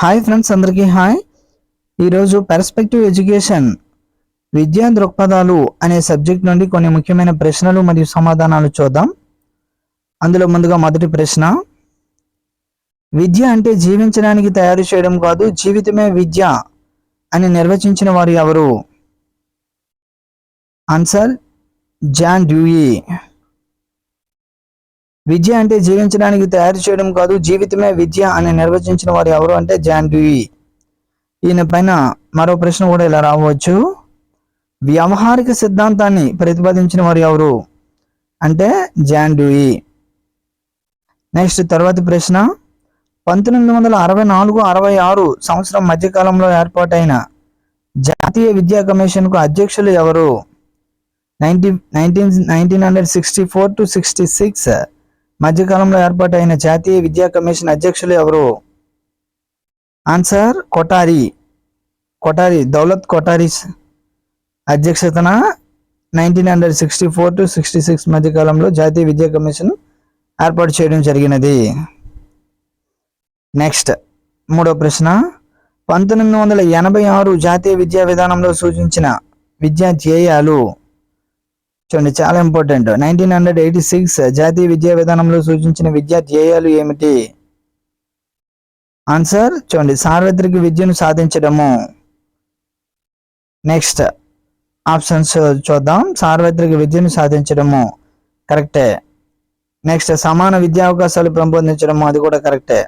Hi friends అందరికీ hi. ఈరోజు perspective education విద్యా దృక్పథాలు అనే సబ్జెక్ట్ నుండి కొన్ని ముఖ్యమైన ప్రశ్నలు మరియు సమాధానాలు చూద్దాం. అందులో ముందుగా మొదటి ప్రశ్న విద్య అంటే జీవించడానికి తయారు చేయడం కాదు జీవితమే విద్య అని నిర్వచించిన వారు ఎవరు? Answer John డ్యూయీ. విద్య అంటే జీవించడానికి తయారు చేయడం కాదు జీవితమే విద్య అని నిర్వచించిన వారు ఎవరు అంటే జాన్ డ్యూయి. ఈయన పైన మరో ప్రశ్న కూడా ఇలా రావచ్చు. వ్యవహారిక సిద్ధాంతాన్ని ప్రతిపాదించిన వారు ఎవరు అంటే జాన్ డ్యూయి. నెక్స్ట్ తర్వాతి ప్రశ్న. పంతొమ్మిది వందల అరవై నాలుగు అరవై ఆరు సంవత్సరం మధ్యకాలంలో ఏర్పాటైన జాతీయ విద్యా కమిషన్కు అధ్యక్షులు ఎవరు? Nineteen nineteen nineteen hundred sixty four to sixty six మధ్యకాలంలో ఏర్పాటైన జాతీయ విద్యా కమిషన్ అధ్యక్షులు ఎవరు? ఆన్సర్ కొటారి కొటారి దౌలత్ కొటారి అధ్యక్షతన nineteen hundred sixty four to sixty six మధ్యకాలంలో జాతీయ విద్యా కమిషన్ ఏర్పాటు చేయడం జరిగినది. నెక్స్ట్ మూడో ప్రశ్న. పంతొమ్మిది వందల ఎనభై ఆరు జాతీయ విద్యా విధానంలో సూచించిన విద్యా ధ్యేయాలు చూడండి చాలా important nineteen hundred eighty six జాతీయ విద్యా విధానంలో సూచించిన విద్యా ధ్యేయాలు ఏమిటి? ఆన్సర్ చూడండి సార్వత్రిక విద్యను సాధించడము. నెక్స్ట్ ఆప్షన్స్ చూద్దాం. సార్వత్రిక విద్యను సాధించడము. కరెక్టే నెక్స్ట్ సమాన విద్యా అవకాశాలు పెంపొందించడము అది కూడా కరెక్టే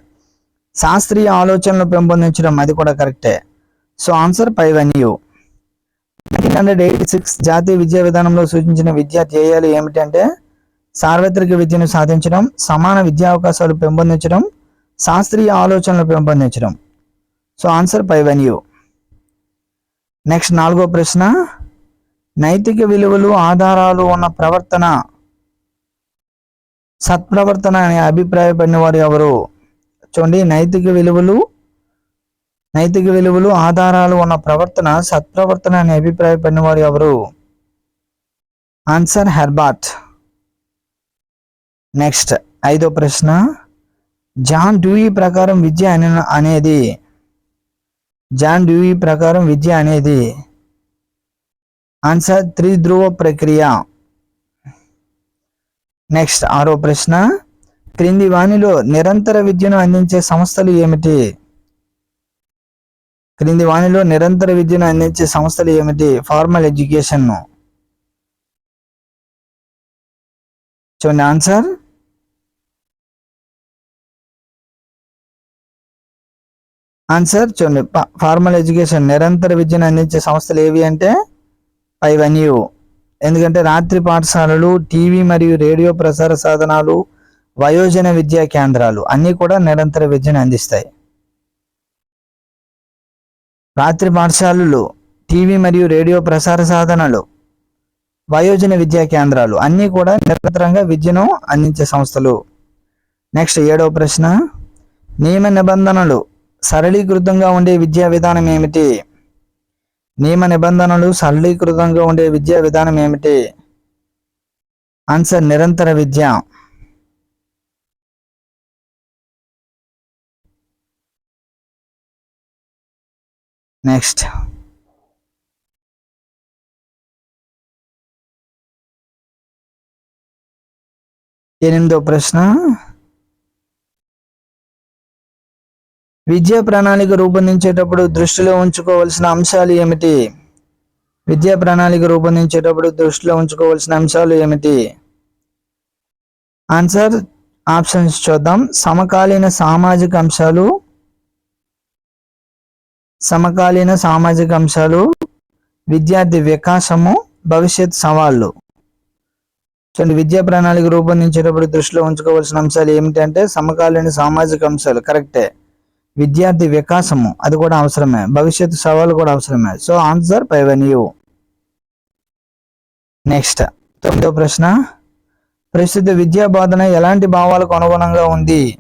శాస్త్రీయ ఆలోచనలు పెంపొందించడం అది కూడా కరెక్టే సో ఆన్సర్ పైవన్యూ నైన్టీన్ హండ్రెడ్ ఎయిటీ సిక్స్ జాతీయ విద్యా విధానంలో సూచించిన విద్యా ధ్యేయాలు ఏమిటంటే సార్వత్రిక విద్యను సాధించడం సమాన విద్యా అవకాశాలు పెంపొందించడం శాస్త్రీయ ఆలోచనలు పెంపొందించడం. సో ఆన్సర్ పైవన్యూ నెక్స్ట్ నాలుగో ప్రశ్న నైతిక విలువలు ఆధారాలు ఉన్న ప్రవర్తన సత్ప్రవర్తన అనే అభిప్రాయపడిన వారు ఎవరు? చూడండి నైతిక విలువలు నైతిక విలువలు ఆధారాలు ఉన్న ప్రవర్తన సత్ప్రవర్తన అనే అభిప్రాయపడిన వారు ఎవరు? ఆన్సర్ హెర్బాట్ నెక్స్ట్ ఐదో ప్రశ్న. జాన్ డ్యూయి ప్రకారం విద్య అనే అనేది. జాన్ డ్యూయి ప్రకారం విద్య అనేది. ఆన్సర్ త్రిధ్రువ ప్రక్రియ. నెక్స్ట్ ఆరో ప్రశ్న. క్రింది వాణిలో నిరంతర విద్యను అందించే సంస్థలు ఏమిటి? క్రింది వాణిలో నిరంతర విద్యను అందించే సంస్థలు ఏమిటి? ఫార్మల్ ఎడ్యుకేషన్ చూడండి ఆన్సర్ ఆన్సర్ చూడండి ఫార్మల్ ఎడ్యుకేషన్ నిరంతర విద్యను అందించే సంస్థలు ఏవి అంటే? పైవన్యూ ఎందుకంటే రాత్రి పాఠశాలలు టీవీ మరియు రేడియో ప్రసార సాధనాలు వయోజన విద్యా కేంద్రాలు అన్నీ కూడా నిరంతర విద్యను అందిస్తాయి. రాత్రి పాఠశాలలు టీవీ మరియు రేడియో ప్రసార సాధనాలు వయోజన విద్యా కేంద్రాలు అన్నీ కూడా నిరంతరంగా విద్యను అందించే సంస్థలు. నెక్స్ట్ ఏడవ ప్రశ్న నియమ నిబంధనలు సరళీకృతంగా ఉండే విద్యా విధానం ఏమిటి? నియమ నిబంధనలు సరళీకృతంగా ఉండే విద్యా విధానం ఏమిటి? ఆన్సర్ నిరంతర విద్య. నెక్స్ట్. ఎనిమిదో ప్రశ్న. విద్యా ప్రణాళిక రూపొందించేటప్పుడు దృష్టిలో ఉంచుకోవాల్సిన అంశాలు ఏమిటి? విద్యా ప్రణాళిక రూపొందించేటప్పుడు దృష్టిలో ఉంచుకోవాల్సిన అంశాలు ఏమిటి? ఆన్సర్ ఆప్షన్స్ చూద్దాం. సమకాలీన సామాజిక అంశాలు సమకాలీన సామాజిక అంశాలు విద్యార్థి వికాసము భవిష్యత్ సవాళ్ళు. చూడండి విద్యా ప్రణాళిక రూపొందించేటప్పుడు దృష్టిలో ఉంచుకోవాల్సిన అంశాలు ఏమిటంటే సమకాలీన సామాజిక అంశాలు కరెక్టే విద్యార్థి వికాసము అది కూడా అవసరమే. భవిష్యత్తు సవాలు కూడా అవసరమే. సో ఆన్సర్ పైవన్యూ నెక్స్ట్ తొమ్మిదో ప్రశ్న. ప్రస్తుత విద్యా బోధన ఎలాంటి భావాలకు అనుగుణంగా ఉంది?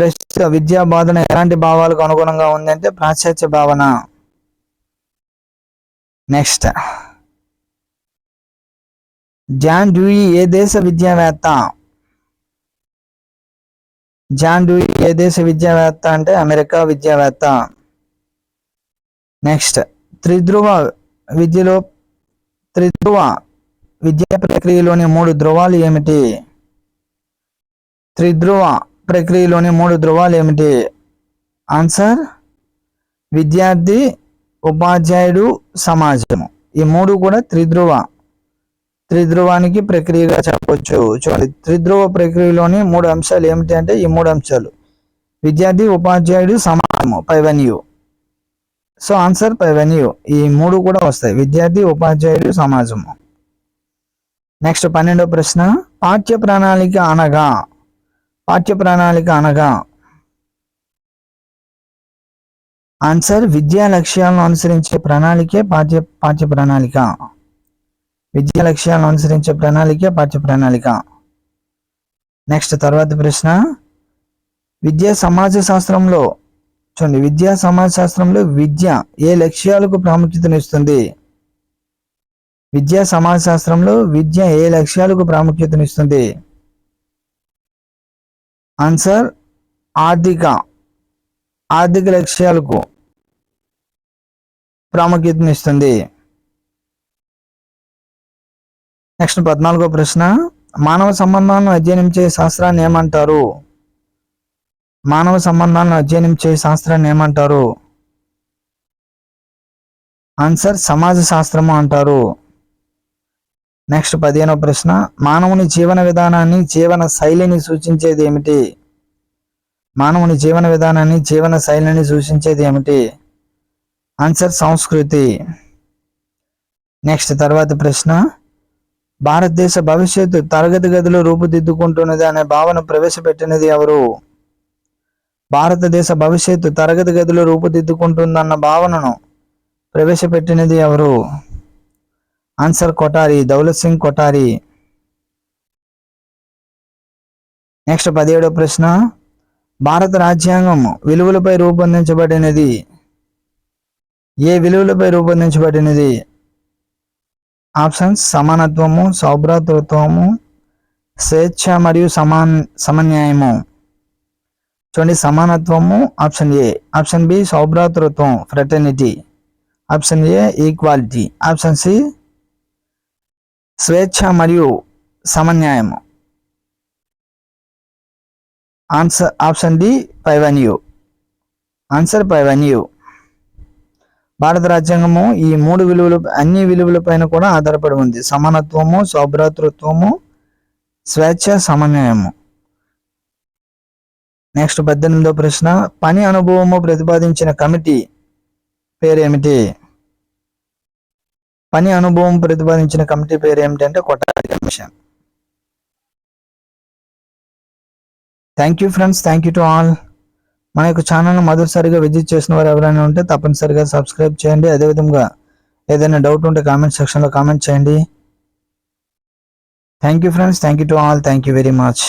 ప్రస్తుత విద్యా బోధన ఎలాంటి భావాలకు అనుగుణంగా ఉంది అంటే పాశ్చాత్య భావన. నెక్స్ట్. జాన్ డ్యూయి ఏ దేశ విద్యావేత్త? జాన్ డూయి ఏ దేశ విద్యావేత్త అంటే అమెరికా విద్యావేత్త. నెక్స్ట్. త్రిధ్రువ విద్యలో త్రిధ్రువ విద్యా ప్రక్రియలోని మూడు ధ్రువాలు ఏమిటి? త్రిధ్రువ ప్రక్రియలోని మూడు ధ్రువాలు ఏమిటి? ఆన్సర్ విద్యార్థి ఉపాధ్యాయుడు సమాజము. ఈ మూడు కూడా త్రిధ్రువ. త్రిధ్రువానికి ప్రక్రియగా చెప్పొచ్చు. చూడండి త్రిధ్రువ ప్రక్రియలోని మూడు అంశాలు ఏమిటి అంటే ఈ మూడు అంశాలు. విద్యార్థి ఉపాధ్యాయుడు సమాజము పైవెన్యూ సో ఆన్సర్ పైవెన్యూ ఈ మూడు కూడా వస్తాయి. విద్యార్థి ఉపాధ్యాయుడు సమాజము. నెక్స్ట్ పన్నెండో ప్రశ్న. పాఠ్య ప్రణాళిక అనగా పాఠ్య ప్రణాళిక అనగా ఆన్సర్ విద్యా లక్ష్యాలను అనుసరించే ప్రణాళికే పాఠ్య పాఠ్య ప్రణాళిక విద్యా లక్ష్యాలను అనుసరించే ప్రణాళికే పాఠ్య ప్రణాళిక నెక్స్ట్ తర్వాత ప్రశ్న. విద్యా సమాజ శాస్త్రంలో చూడండి విద్యా సమాజ శాస్త్రంలో విద్య ఏ లక్ష్యాలకు ప్రాముఖ్యతనిస్తుంది విద్యా సమాజ శాస్త్రంలో విద్య ఏ లక్ష్యాలకు ప్రాముఖ్యతనిస్తుంది ఆన్సర్ ఆర్థిక ఆర్థిక లక్ష్యాలకు ప్రాముఖ్యతనిస్తుంది నెక్స్ట్ పద్నాలుగో ప్రశ్న మానవ సంబంధాలను అధ్యయనం చేసే శాస్త్రాన్ని ఏమంటారు? మానవ సంబంధాలను అధ్యయనం చేసే శాస్త్రాన్ని ఏమంటారు? ఆన్సర్ సమాజ శాస్త్రము అంటారు. నెక్స్ట్ పదిహేనవ ప్రశ్న మానవుని జీవన విధానాన్ని జీవన శైలిని సూచించేది ఏమిటి? మానవుని జీవన విధానాన్ని జీవన శైలిని సూచించేది ఏమిటి? ఆన్సర్ సంస్కృతి. నెక్స్ట్ తర్వాత ప్రశ్న భారతదేశ భవిష్యత్తు తరగతి గదిలో రూపుదిద్దుకుంటున్నది అనే భావన ప్రవేశపెట్టినది ఎవరు? భారతదేశ భవిష్యత్తు తరగతి గదిలో రూపుదిద్దుకుంటుందన్న భావనను ప్రవేశపెట్టినది ఎవరు? ఆన్సర్ కొటారి దౌలత్ సింగ్ కొటారి నెక్స్ట్ పదిహేడో ప్రశ్న. భారత రాజ్యాంగం విలువలపై రూపొందించబడినది. ఏ విలువలపై రూపొందించబడినది? ఆప్షన్స్ సమానత్వము సౌభ్రాతృత్వము స్వేచ్ఛ మరియు సమాన్ సమన్యాయము. చూడండి సమానత్వము option A. Option B సౌభ్రాతృత్వం fraternity. Option A equality. Option C స్వేచ్ఛ మరియు సమన్యాయము. ఆన్సర్ ఆప్షన్ డి పైవన్యూ ఆన్సర్ పైవన్యూ భారత రాజ్యాంగము ఈ మూడు విలువలు అన్ని విలువలపైన కూడా ఆధారపడి ఉంది. సమానత్వము సౌభ్రాతృత్వము స్వేచ్ఛ సమన్వయము నెక్స్ట్ పద్దెనిమిదో ప్రశ్న. పని అనుభవము ప్రతిపాదించిన కమిటీ పేరేమిటి? పని అనుభవం ప్రతిపాదించిన కమిటీ పేరు ఏమిటంటే Kothari commission. Thank you friends thank you to all మన యొక్క ఛానల్ను మొదటిసారిగా విజిట్ చేసిన వారు ఎవరైనా ఉంటే తప్పనిసరిగా సబ్స్క్రైబ్ చేయండి. అదేవిధంగా ఏదైనా డౌట్ ఉంటే కామెంట్ సెక్షన్లో కామెంట్ చేయండి. Thank you friends thank you to all thank you very much